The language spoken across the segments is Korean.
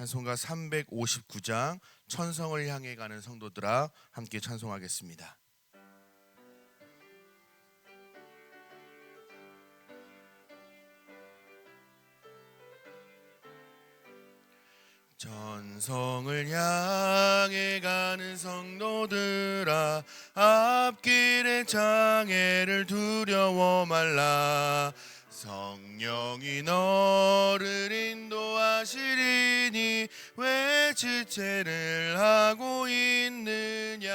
찬송가 359장 천성을 향해 가는 성도들아 함께 찬송하겠습니다. 전성을 향해 가는 성도들아 앞길의 장애를 두려워 말라 성령이 너를 인도하시리니 왜 지체를 하고 있느냐?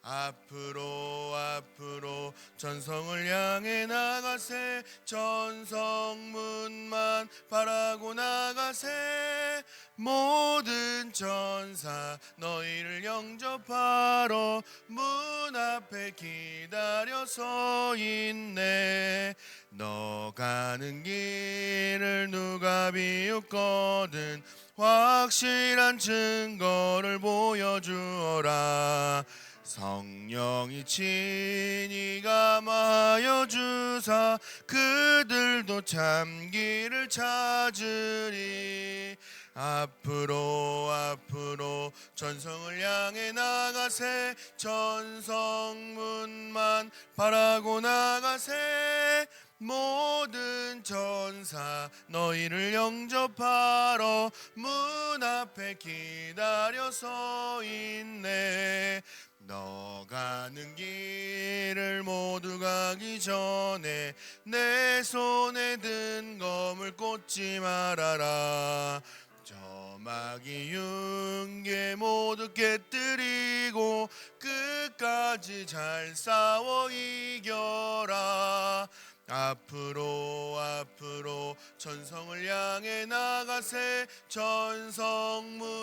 앞으로 앞으로 전성을 향해 나가세. 전성문만 바라고 나가세. 모든 천사 너희를 영접하러 문 앞에 기다려 서 있네. 너 가는 길을 누가 비웃거든 확실한 증거를 보여주어라. 성령이 친히 감하여 주사 그들도 참기를 찾으리. 앞으로 앞으로 전성을 향해 나가세. 전성문만 바라고 나가세 모든 천사 너희를 영접하러 문 앞에 기다려 서 있네. 너 가는 길을 모두 가기 전에 내 손에 든 검을 꽂지 말아라. 저마귀 윤계 모두 깨뜨리고 끝까지 잘 싸워 이겨라 앞으로 앞으로 전성을 향해 나가세. 전성문만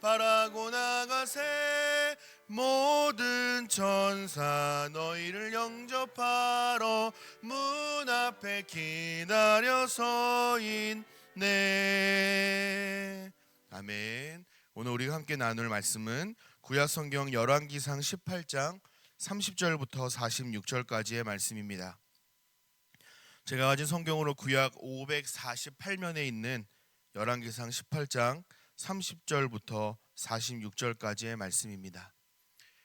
바라고 나가세. 모든 천사 너희를 영접하러 문 앞에 기다려 서 있네. 아멘. 오늘 우리가 함께 나눌 말씀은 구약 성경 열왕기상 18장 30절부터 46절까지의 말씀입니다. 제가 가진 성경으로 구약 548면에 있는 열왕기상 18장 30절부터 46절까지의 말씀입니다.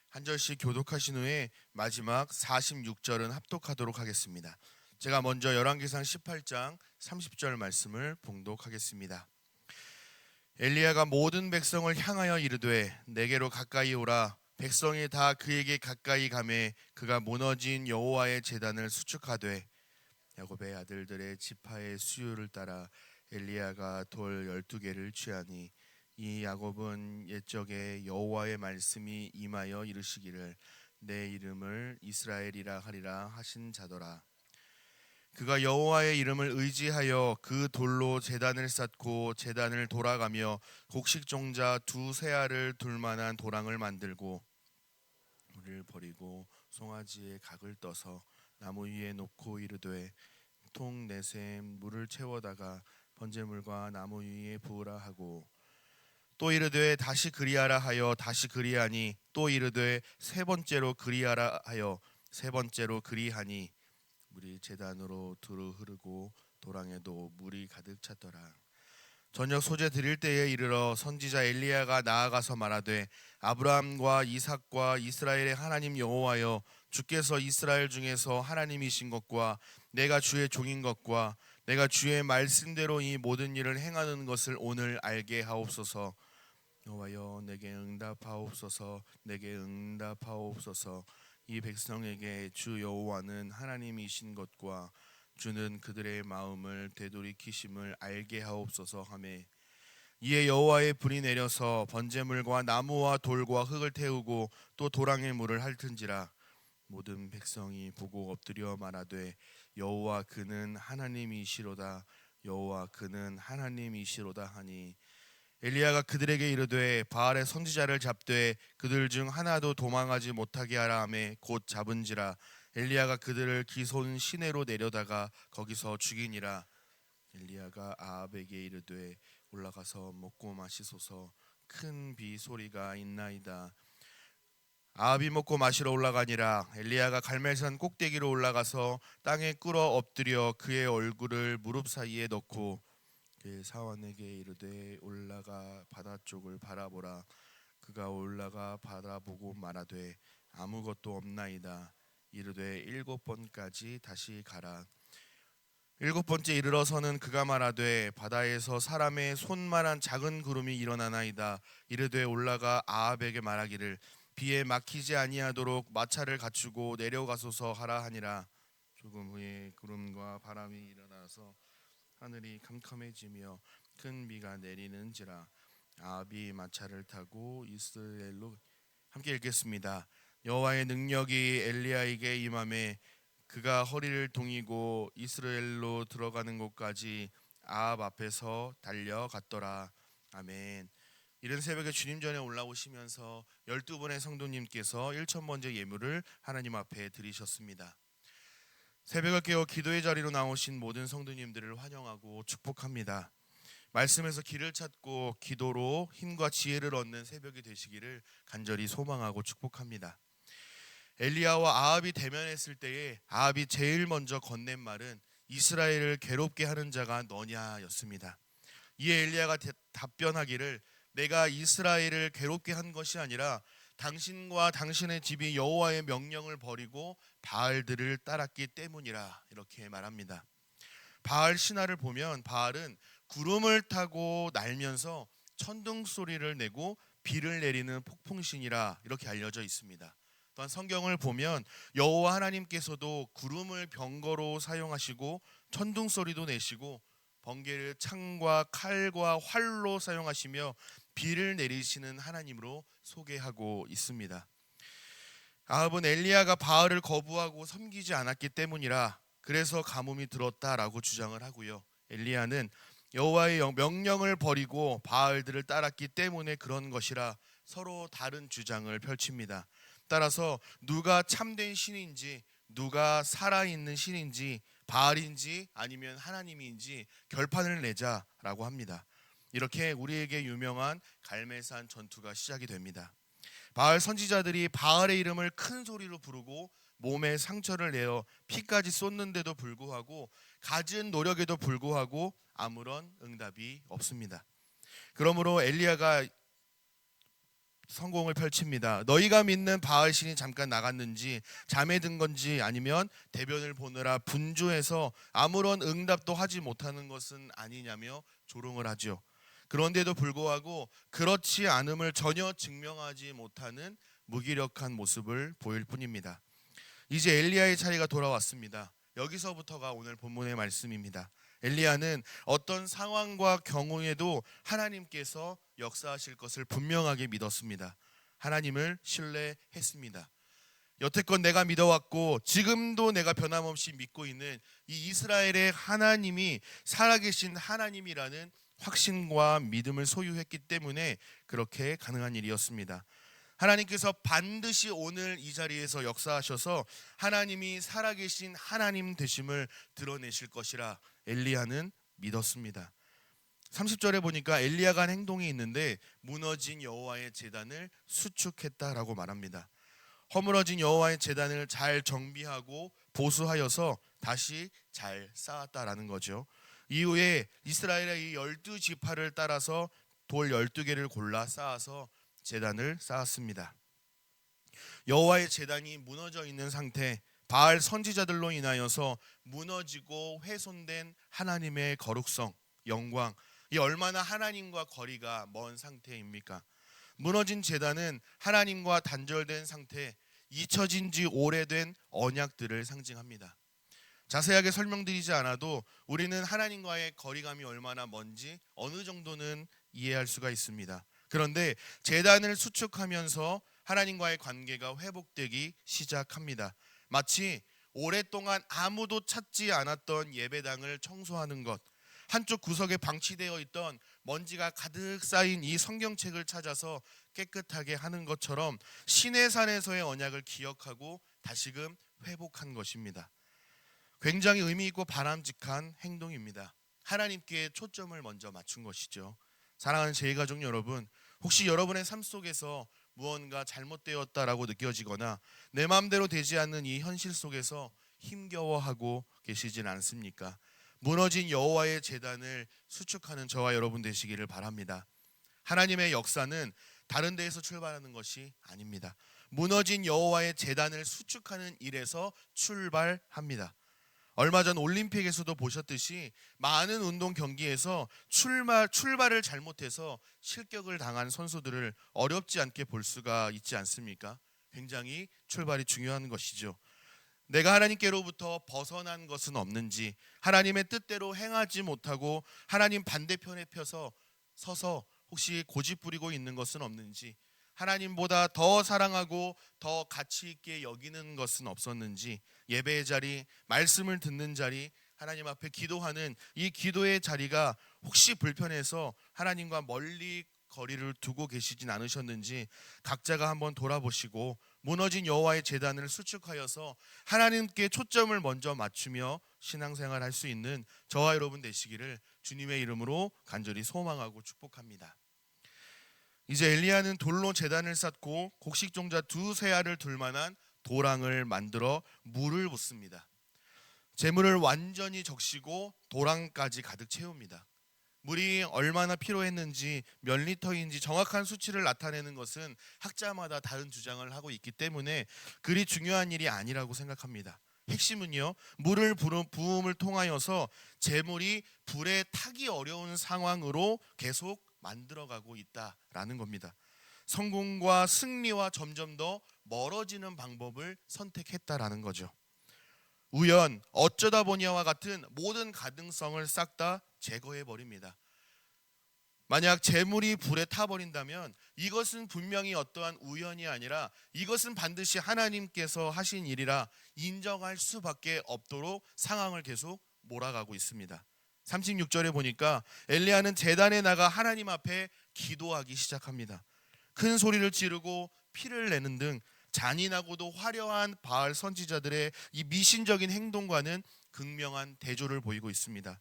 한 절씩 교독하신 후에 마지막 46절은 합독하도록 하겠습니다. 제가 먼저 열왕기상 18장 30절 말씀을 봉독하겠습니다. 엘리야가 모든 백성을 향하여 이르되 내게로 가까이 오라 백성이 다 그에게 가까이 가매 그가 무너진 여호와의 제단을 수축하되 야곱의 아들들의 지파의 수요를 따라 엘리야가 돌 열두 개를 취하니 이 야곱은 옛적에 여호와의 말씀이 임하여 이르시기를 내 이름을 이스라엘이라 하리라 하신 자더라. 그가 여호와의 이름을 의지하여 그 돌로 제단을 쌓고 제단을 돌아가며 곡식 종자 두 세알을 둘 만한 도랑을 만들고 물을 버리고 송아지에 각을 떠서 나무 위에 놓고 이르되 통 내샘 물을 채워다가 번제물과 나무 위에 부으라 하고. 또 이르되 다시 그리하라 하여 다시 그리하니. 또 이르되 세 번째로 그리하라 하여 세 번째로 그리하니. 물이 제단으로 두루 흐르고 도랑에도 물이 가득 찼더라 저녁 소재 드릴 때에 이르러 선지자 엘리야가 나아가서 말하되 아브라함과 이삭과 이스라엘의 하나님 여호와여 주께서 이스라엘 중에서 하나님이신 것과 내가 주의 종인 것과 내가 주의 말씀대로 이 모든 일을 행하는 것을 오늘 알게 하옵소서. 여호와여 내게 응답하옵소서 내게 응답하옵소서. 이 백성에게 주 여호와는 하나님이신 것과 주는 그들의 마음을 되돌이키심을 알게 하옵소서 하매. 이에 여호와의 불이 내려서 번제물과 나무와 돌과 흙을 태우고 또 도랑의 물을 핥은지라 모든 백성이 보고 엎드려 말하되 여호와 그는 하나님이시로다. 여호와 그는 하나님이시로다 하니. 엘리야가 그들에게 이르되 바알의 선지자를 잡되 그들 중 하나도 도망하지 못하게 하라 하매 곧 잡은지라 엘리야가 그들을 기손 시내로 내려다가 거기서 죽이니라. 엘리야가 아합에게 이르되 올라가서 먹고 마시소서. 큰 비 소리가 있나이다. 아합이 먹고 마시러 올라가니라. 엘리야가 갈멜산 꼭대기로 올라가서 땅에 꿇어 엎드려 그의 얼굴을 무릎 사이에 넣고 그의 사원에게 이르되 올라가 바다 쪽을 바라보라. 그가 올라가 바라보고 말하되 아무것도 없나이다 이르되 일곱 번까지 다시 가라. 일곱 번째 이르러서는 그가 말하되 바다에서 사람의 손만한 작은 구름이 일어나나이다. 이르되 올라가 아합에게 말하기를 비에 막히지 아니하도록 마차를 갖추고 내려가소서 하라 하니라. 조금 후에 구름과 바람이 일어나서 하늘이 캄캄해지며 큰 비가 내리는지라 아합이 마차를 타고 이스라엘로 함께 읽겠습니다. 여호와의 능력이 엘리야에게 임함에 그가 허리를 동이고 이스라엘로 들어가는 곳까지 아합 앞에서 달려갔더라. 아멘. 이른 새벽에 주님 전에 올라오시면서 열두 분의 성도님께서 일천 번째 예물을 하나님 앞에 드리셨습니다. 새벽을 깨어 기도의 자리로 나오신 모든 성도님들을 환영하고 축복합니다. 말씀에서 길을 찾고 기도로 힘과 지혜를 얻는 새벽이 되시기를 간절히 소망하고 축복합니다. 엘리야와 아합이 대면했을 때에 아합이 제일 먼저 건넨 말은 이스라엘을 괴롭게 하는 자가 너냐였습니다. 이에 엘리야가 답변하기를 내가 이스라엘을 괴롭게 한 것이 아니라 당신과 당신의 집이 여호와의 명령을 버리고 바알들을 따랐기 때문이라 이렇게 말합니다. 바알 신화를 보면 바알은 구름을 타고 날면서 천둥 소리를 내고 비를 내리는 폭풍신이라 이렇게 알려져 있습니다. 또한 성경을 보면 여호와 하나님께서도 구름을 병거로 사용하시고 천둥 소리도 내시고 번개를 창과 칼과 활로 사용하시며 비를 내리시는 하나님으로 소개하고 있습니다. 아합은 엘리야가 바알을 거부하고 섬기지 않았기 때문이라 그래서 가뭄이 들었다라고 주장을 하고요. 엘리야는 여호와의 명령을 버리고 바알들을 따랐기 때문에 그런 것이라 서로 다른 주장을 펼칩니다. 따라서 누가 참된 신인지 누가 살아있는 신인지 바알인지 아니면 하나님인지 결판을 내자라고 합니다. 이렇게 우리에게 유명한 갈멜산 전투가 시작이 됩니다. 바알 선지자들이 바알의 이름을 큰 소리로 부르고 몸에 상처를 내어 피까지 쏟는데도 불구하고 가진 노력에도 불구하고 아무런 응답이 없습니다. 그러므로 엘리야가 성공을 펼칩니다. 너희가 믿는 바알 신이 잠깐 나갔는지 잠에 든 건지 아니면 대변을 보느라 분주해서 아무런 응답도 하지 못하는 것은 아니냐며 조롱을 하죠. 그런데도 불구하고 그렇지 않음을 전혀 증명하지 못하는 무기력한 모습을 보일 뿐입니다. 이제 엘리야의 차례가 돌아왔습니다. 여기서부터가 오늘 본문의 말씀입니다. 엘리야는 어떤 상황과 경우에도 하나님께서 역사하실 것을 분명하게 믿었습니다. 하나님을 신뢰했습니다. 여태껏 내가 믿어왔고 지금도 내가 변함없이 믿고 있는 이 이스라엘의 하나님이 살아계신 하나님이라는 확신과 믿음을 소유했기 때문에 그렇게 가능한 일이었습니다. 하나님께서 반드시 오늘 이 자리에서 역사하셔서 하나님이 살아계신 하나님 되심을 드러내실 것이라 엘리야는 믿었습니다. 30절에 보니까 엘리야가 한 행동이 있는데 무너진 여호와의 제단을 수축했다라고 말합니다. 허물어진 여호와의 제단을 잘 정비하고 보수하여서 다시 잘 쌓았다라는 거죠. 이후에 이스라엘의 이 열두 지파를 따라서 돌 열두 개를 골라 쌓아서 제단을 쌓았습니다. 여호와의 제단이 무너져 있는 상태, 바알 선지자들로 인하여서 무너지고 훼손된 하나님의 거룩성, 영광, 이 얼마나 하나님과 거리가 먼 상태입니까? 무너진 제단은 하나님과 단절된 상태, 잊혀진 지 오래된 언약들을 상징합니다. 자세하게 설명드리지 않아도 우리는 하나님과의 거리감이 얼마나 먼지 어느 정도는 이해할 수가 있습니다. 그런데 재단을 수축하면서 하나님과의 관계가 회복되기 시작합니다. 마치 오랫동안 아무도 찾지 않았던 예배당을 청소하는 것, 한쪽 구석에 방치되어 있던 먼지가 가득 쌓인 이 성경책을 찾아서 깨끗하게 하는 것처럼 신의 산에서의 언약을 기억하고 다시금 회복한 것입니다. 굉장히 의미 있고 바람직한 행동입니다. 하나님께 초점을 먼저 맞춘 것이죠. 사랑하는 제 가족 여러분, 혹시 여러분의 삶 속에서 무언가 잘못되었다라고 느껴지거나 내 마음대로 되지 않는 이 현실 속에서 힘겨워하고 계시진 않습니까? 무너진 여호와의 재단을 수축하는 저와 여러분 되시기를 바랍니다. 하나님의 역사는 다른 데에서 출발하는 것이 아닙니다. 무너진 여호와의 재단을 수축하는 일에서 출발합니다. 얼마 전 올림픽에서도 보셨듯이 많은 운동 경기에서 출발 출발을 잘못해서 실격을 당한 선수들을 어렵지 않게 볼 수가 있지 않습니까? 굉장히 출발이 중요한 것이죠. 내가 하나님께로부터 벗어난 것은 없는지 하나님의 뜻대로 행하지 못하고 하나님 반대편에 펴서 서서 혹시 고집 부리고 있는 것은 없는지 하나님보다 더 사랑하고 더 가치 있게 여기는 것은 없었는지 예배의 자리, 말씀을 듣는 자리, 하나님 앞에 기도하는 이 기도의 자리가 혹시 불편해서 하나님과 멀리 거리를 두고 계시진 않으셨는지 각자가 한번 돌아보시고 무너진 여호와의 재단을 수축하여서 하나님께 초점을 먼저 맞추며 신앙생활 할 수 있는 저와 여러분 되시기를 주님의 이름으로 간절히 소망하고 축복합니다. 이제 엘리야는 돌로 재단을 쌓고 곡식종자 두 세 알을 둘 만한 도랑을 만들어 물을 붓습니다. 재물을 완전히 적시고 도랑까지 가득 채웁니다. 물이 얼마나 필요했는지 몇 리터인지 정확한 수치를 나타내는 것은 학자마다 다른 주장을 하고 있기 때문에 그리 중요한 일이 아니라고 생각합니다. 핵심은요 물을 부음을 통하여서 재물이 불에 타기 어려운 상황으로 계속 만들어가고 있다라는 겁니다. 성공과 승리와 점점 더 멀어지는 방법을 선택했다라는 거죠. 우연, 어쩌다 보니와 같은 모든 가능성을 싹 다 제거해 버립니다. 만약 재물이 불에 타버린다면 이것은 분명히 어떠한 우연이 아니라 이것은 반드시 하나님께서 하신 일이라 인정할 수밖에 없도록 상황을 계속 몰아가고 있습니다. 36절에 보니까 엘리야는 재단에 나가 하나님 앞에 기도하기 시작합니다. 큰 소리를 지르고 피를 내는 등 잔인하고도 화려한 바알 선지자들의 이 미신적인 행동과는 극명한 대조를 보이고 있습니다.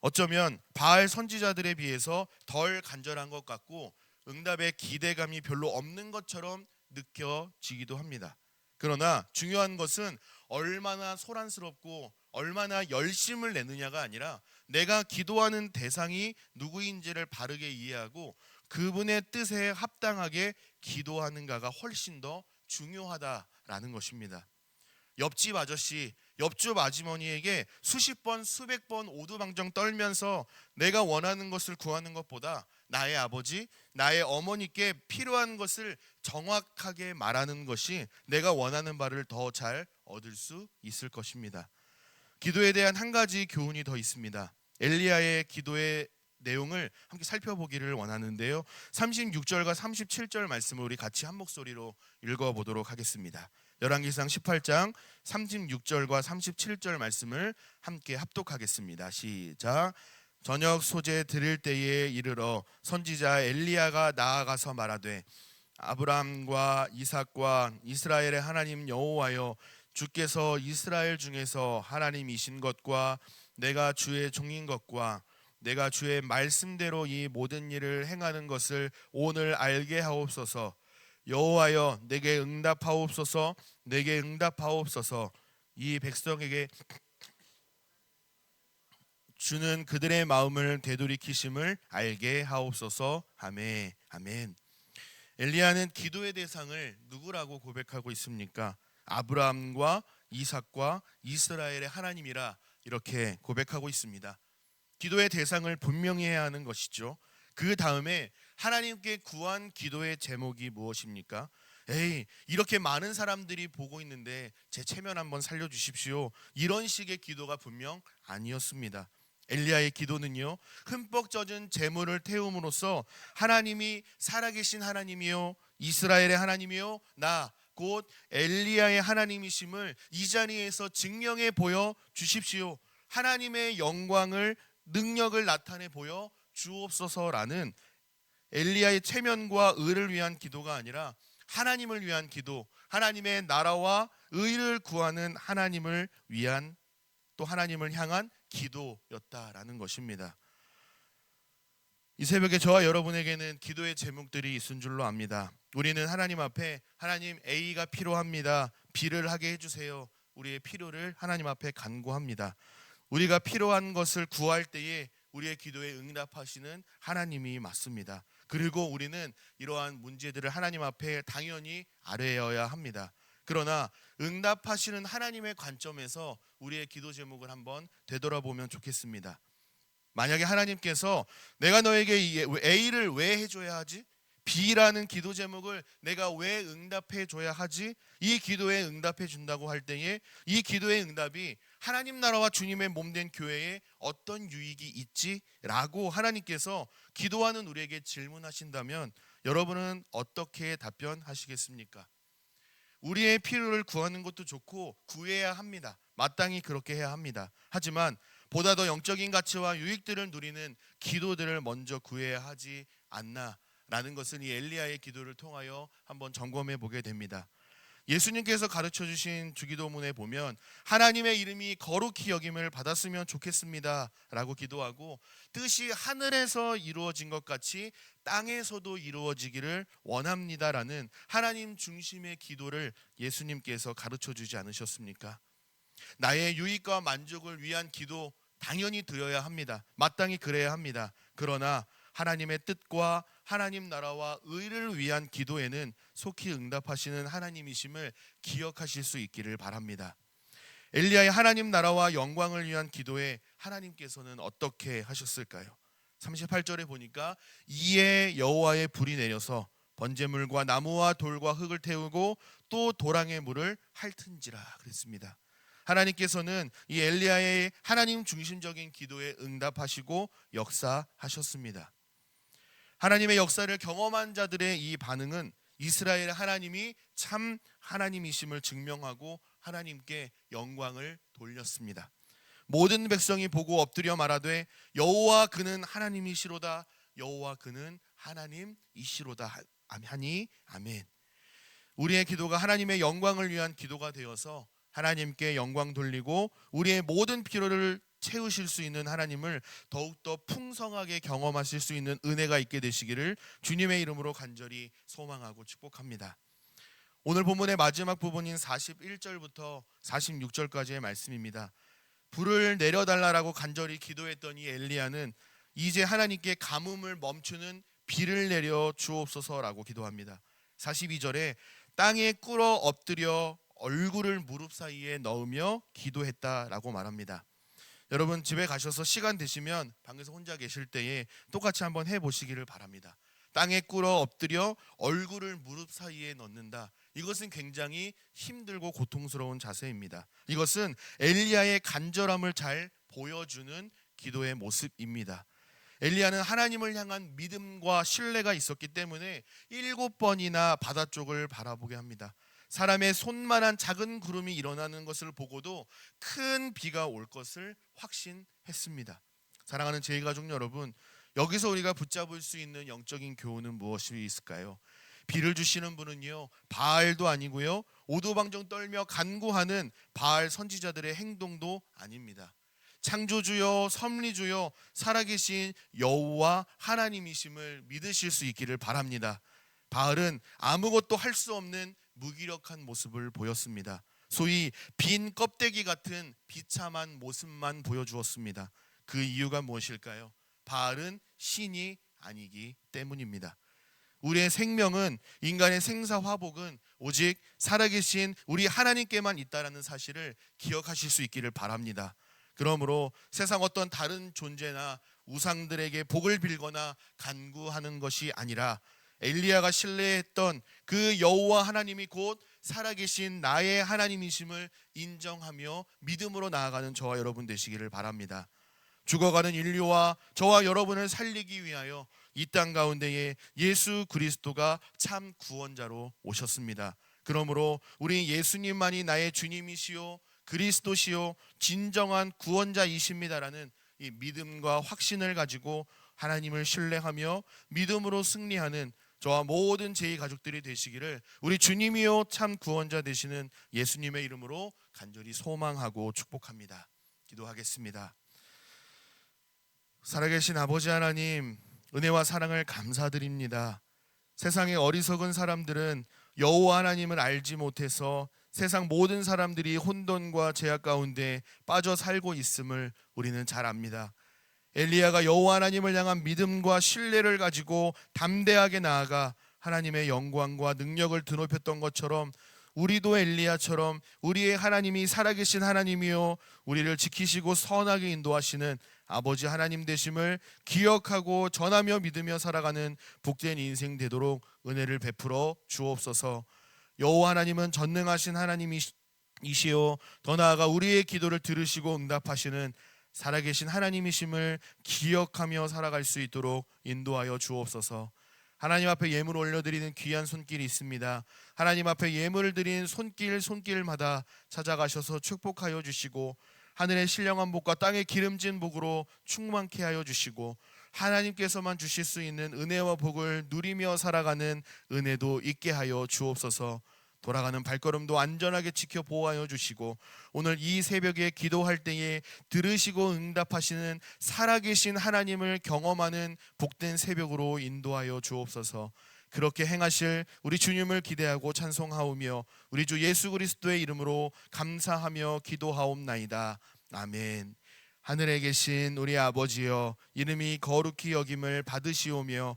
어쩌면 바알 선지자들에 비해서 덜 간절한 것 같고 응답의 기대감이 별로 없는 것처럼 느껴지기도 합니다. 그러나 중요한 것은 얼마나 소란스럽고 얼마나 열심을 내느냐가 아니라 내가 기도하는 대상이 누구인지를 바르게 이해하고 그분의 뜻에 합당하게 기도하는가가 훨씬 더 중요하다라는 것입니다. 옆집 아저씨, 옆집 아주머니에게 수십 번, 수백 번 오두방정 떨면서 내가 원하는 것을 구하는 것보다 나의 아버지, 나의 어머니께 필요한 것을 정확하게 말하는 것이 내가 원하는 바를 더 잘 얻을 수 있을 것입니다. 기도에 대한 한 가지 교훈이 더 있습니다. 엘리야의 기도의 내용을 함께 살펴보기를 원하는데요. 36절과 37절 말씀을 우리 같이 한 목소리로 읽어 보도록 하겠습니다. 열왕기상 18장 36절과 37절 말씀을 함께 합독하겠습니다. 시작. 저녁 소재 드릴 때에 이르러 선지자 엘리야가 나아가서 말하되 아브라함과 이삭과 이스라엘의 하나님 여호와여 주께서 이스라엘 중에서 하나님이신 것과 내가 주의 종인 것과 내가 주의 말씀대로 이 모든 일을 행하는 것을 오늘 알게 하옵소서. 여호와여 내게 응답하옵소서. 내게 응답하옵소서. 이 백성에게 주는 그들의 마음을 되돌이키심을 알게 하옵소서. 아멘. 아멘. 엘리야는 기도의 대상을 누구라고 고백하고 있습니까? 아브라함과 이삭과 이스라엘의 하나님이라 이렇게 고백하고 있습니다. 기도의 대상을 분명히 해야 하는 것이죠. 그 다음에 하나님께 구한 기도의 제목이 무엇입니까? 에이 이렇게 많은 사람들이 보고 있는데 제 체면 한번 살려 주십시오. 이런 식의 기도가 분명 아니었습니다. 엘리야의 기도는요 흠뻑 젖은 재물을 태움으로써 하나님이 살아계신 하나님이요 이스라엘의 하나님이요 나 곧 엘리야의 하나님이심을 이 자리에서 증명해 보여 주십시오. 하나님의 영광을 능력을 나타내 보여 주옵소서라는 엘리야의 체면과 의를 위한 기도가 아니라 하나님을 위한 기도, 하나님의 나라와 의를 구하는 하나님을 위한 또 하나님을 향한 기도였다라는 것입니다. 이 새벽에 저와 여러분에게는 기도의 제목들이 있은 줄로 압니다. 우리는 하나님 앞에 하나님 A가 필요합니다. B를 하게 해주세요. 우리의 필요를 하나님 앞에 간구합니다. 우리가 필요한 것을 구할 때에 우리의 기도에 응답하시는 하나님이 맞습니다. 그리고 우리는 이러한 문제들을 하나님 앞에 당연히 아뢰어야 합니다. 그러나 응답하시는 하나님의 관점에서 우리의 기도 제목을 한번 되돌아보면 좋겠습니다. 만약에 하나님께서 내가 너에게 A를 왜 해줘야 하지? B라는 기도 제목을 내가 왜 응답해 줘야 하지? 이 기도에 응답해 준다고 할 때에 이 기도의 응답이 하나님 나라와 주님의 몸된 교회에 어떤 유익이 있지 라고 하나님께서 기도하는 우리에게 질문하신다면 여러분은 어떻게 답변하시겠습니까? 우리의 필요를 구하는 것도 좋고 구해야 합니다. 마땅히 그렇게 해야 합니다. 하지만 보다 더 영적인 가치와 유익들을 누리는 기도들을 먼저 구해야 하지 않나라는 것을 이 엘리야의 기도를 통하여 한번 점검해 보게 됩니다. 예수님께서 가르쳐 주신 주기도문에 보면 하나님의 이름이 거룩히 여김을 받았으면 좋겠습니다라고 기도하고 뜻이 하늘에서 이루어진 것 같이 땅에서도 이루어지기를 원합니다라는 하나님 중심의 기도를 예수님께서 가르쳐 주지 않으셨습니까? 나의 유익과 만족을 위한 기도 당연히 드려야 합니다. 마땅히 그래야 합니다. 그러나 하나님의 뜻과 하나님 나라와 의를 위한 기도에는 속히 응답하시는 하나님이심을 기억하실 수 있기를 바랍니다. 엘리야의 하나님 나라와 영광을 위한 기도에 하나님께서는 어떻게 하셨을까요? 38절에 보니까 이에 여호와의 불이 내려서 번제물과 나무와 돌과 흙을 태우고 또 도랑의 물을 핥은지라 그랬습니다. 하나님께서는 이 엘리야의 하나님 중심적인 기도에 응답하시고 역사하셨습니다. 하나님의 역사를 경험한 자들의 이 반응은 이스라엘 하나님이 참 하나님이심을 증명하고 하나님께 영광을 돌렸습니다. 모든 백성이 보고 엎드려 말하되 여호와 그는 하나님이시로다 여호와 그는 하나님이시로다 하니 아멘. 우리의 기도가 하나님의 영광을 위한 기도가 되어서 하나님께 영광 돌리고 우리의 모든 필요를 채우실 수 있는 하나님을 더욱더 풍성하게 경험하실 수 있는 은혜가 있게 되시기를 주님의 이름으로 간절히 소망하고 축복합니다. 오늘 본문의 마지막 부분인 41절부터 46절까지의 말씀입니다. 불을 내려달라라고 간절히 기도했던 이 엘리야는 이제 하나님께 가뭄을 멈추는 비를 내려 주옵소서라고 기도합니다. 42절에 땅에 꿇어 엎드려 얼굴을 무릎 사이에 넣으며 기도했다라고 말합니다. 여러분 집에 가셔서 시간 되시면 방에서 혼자 계실 때에 똑같이 한번 해 보시기를 바랍니다. 땅에 꿇어 엎드려 얼굴을 무릎 사이에 넣는다. 이것은 굉장히 힘들고 고통스러운 자세입니다. 이것은 엘리야의 간절함을 잘 보여주는 기도의 모습입니다. 엘리야는 하나님을 향한 믿음과 신뢰가 있었기 때문에 일곱 번이나 바다 쪽을 바라보게 합니다. 사람의 손만한 작은 구름이 일어나는 것을 보고도 큰 비가 올 것을 확신했습니다. 사랑하는 제 가족 여러분, 여기서 우리가 붙잡을 수 있는 영적인 교훈은 무엇이 있을까요? 비를 주시는 분은요 바알도 아니고요 오도방정 떨며 간구하는 바알 선지자들의 행동도 아닙니다. 창조주여 섭리주여 살아계신 여호와 하나님이심을 믿으실 수 있기를 바랍니다. 바알은 아무것도 할 수 없는 무기력한 모습을 보였습니다. 소위 빈 껍데기 같은 비참한 모습만 보여주었습니다. 그 이유가 무엇일까요? 바알은 신이 아니기 때문입니다. 우리의 생명은 인간의 생사 화복은 오직 살아계신 우리 하나님께만 있다라는 사실을 기억하실 수 있기를 바랍니다. 그러므로 세상 어떤 다른 존재나 우상들에게 복을 빌거나 간구하는 것이 아니라 엘리야가 신뢰했던 그 여호와 하나님이 곧 살아계신 나의 하나님이심을 인정하며 믿음으로 나아가는 저와 여러분 되시기를 바랍니다. 죽어가는 인류와 저와 여러분을 살리기 위하여 이 땅 가운데에 예수 그리스도가 참 구원자로 오셨습니다. 그러므로 우리 예수님만이 나의 주님이시요 그리스도시요 진정한 구원자이십니다라는 이 믿음과 확신을 가지고 하나님을 신뢰하며 믿음으로 승리하는 저와 모든 제 가족들이 되시기를 우리 주님이요 참 구원자 되시는 예수님의 이름으로 간절히 소망하고 축복합니다. 기도하겠습니다. 살아계신 아버지 하나님 은혜와 사랑을 감사드립니다. 세상의 어리석은 사람들은 여호와 하나님을 알지 못해서 세상 모든 사람들이 혼돈과 제약 가운데 빠져 살고 있음을 우리는 잘 압니다. 엘리야가 여호와 하나님을 향한 믿음과 신뢰를 가지고 담대하게 나아가 하나님의 영광과 능력을 드높였던 것처럼 우리도 엘리야처럼 우리의 하나님이 살아계신 하나님이요 우리를 지키시고 선하게 인도하시는 아버지 하나님 되심을 기억하고 전하며 믿으며 살아가는 복된 인생 되도록 은혜를 베풀어 주옵소서. 여호와 하나님은 전능하신 하나님이시요 더 나아가 우리의 기도를 들으시고 응답하시는 살아계신 하나님이심을 기억하며 살아갈 수 있도록 인도하여 주옵소서. 하나님 앞에 예물 올려드리는 귀한 손길이 있습니다. 하나님 앞에 예물을 드린 손길 손길마다 찾아가셔서 축복하여 주시고 하늘의 신령한 복과 땅의 기름진 복으로 충만케 하여 주시고 하나님께서만 주실 수 있는 은혜와 복을 누리며 살아가는 은혜도 있게 하여 주옵소서. 돌아가는 발걸음도 안전하게 지켜 보호하여 주시고 오늘 이 새벽에 기도할 때에 들으시고 응답하시는 살아계신 하나님을 경험하는 복된 새벽으로 인도하여 주옵소서. 그렇게 행하실 우리 주님을 기대하고 찬송하오며 우리 주 예수 그리스도의 이름으로 감사하며 기도하옵나이다. 아멘. 하늘에 계신 우리 아버지여 이름이 거룩히 여김을 받으시오며